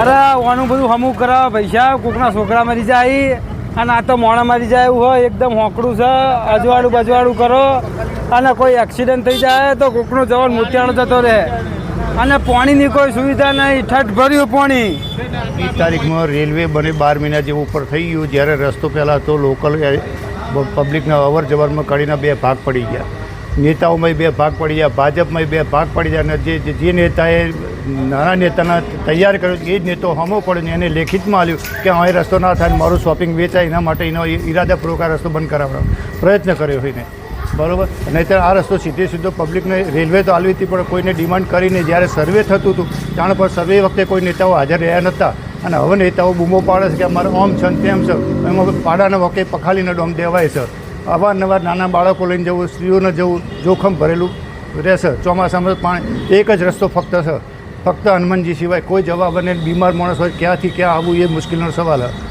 અરે, ઓનું બધું હમું કરાવે, પૈસા, કોકના છોકરા મરી જાય અને આ તો મોણા મરી જાય એવું હોય, એકદમ હોંકડું છે, અજવાળું બજવાળું કરો. અને કોઈ એક્સિડન્ટ થઈ જાય તો કોકનો જવાન મોતિયાણો જતો રહે. અને પાણીની કોઈ સુવિધા નહીં, ઠઠ ભર્યું પાણી. વીસ તારીખમાં રેલવે બને બાર મહિના જેવું ઉપર થઈ ગયું. જ્યારે રસ્તો પહેલાં તો લોકલ પબ્લિકના અવર જવરમાં કડીના બે ભાગ પડી ગયા. નેતાઓમાં બે ભાગ પડી જાય ભાજપમાં બે ભાગ પડી ગયા, અને જે જે- નેતાએ નાના નેતાના તૈયાર કર્યો એ જ નેતો હમો પડ્યો એને લેખિતમાં આવ્યું કે અહીં રસ્તો ના થાય મારું શોપિંગ વેચાય, એના માટે એનો ઇરાદાપૂર્વક આ રસ્તો બંધ કરાવવાનો. પ્રયત્ન કર્યો હોય બરાબર? બરોબર નહીંતર આ રસ્તો સીધે સીધો પબ્લિકને રેલવે તો આવી હતી, પણ કોઈને ડિમાન્ડ કરીને જ્યારે સર્વે થતું હતું, જાણ પર સર્વે વખતે કોઈ નેતાઓ હાજર રહ્યા નહોતા અને હવે નેતાઓ બૂમો પાડે છે કે અમારે ઓમ છે તેમ છે. એમાં પાડાના વખતે પખાલીને ડોમ દેવાય છે. અવારનવાર નાના બાળકો લઈને જવું, સ્ત્રીઓને જવું, જોખમ ભરેલું રહેશે. ચોમાસામાં પાણી એક જ રસ્તો ફક્ત છે. ફક્ત હનુમાનજી સિવાય કોઈ જવાબ અને બીમાર માણસ હોય ક્યાંથી ક્યાં આવવું એ મુશ્કેલીનો સવાલ છે.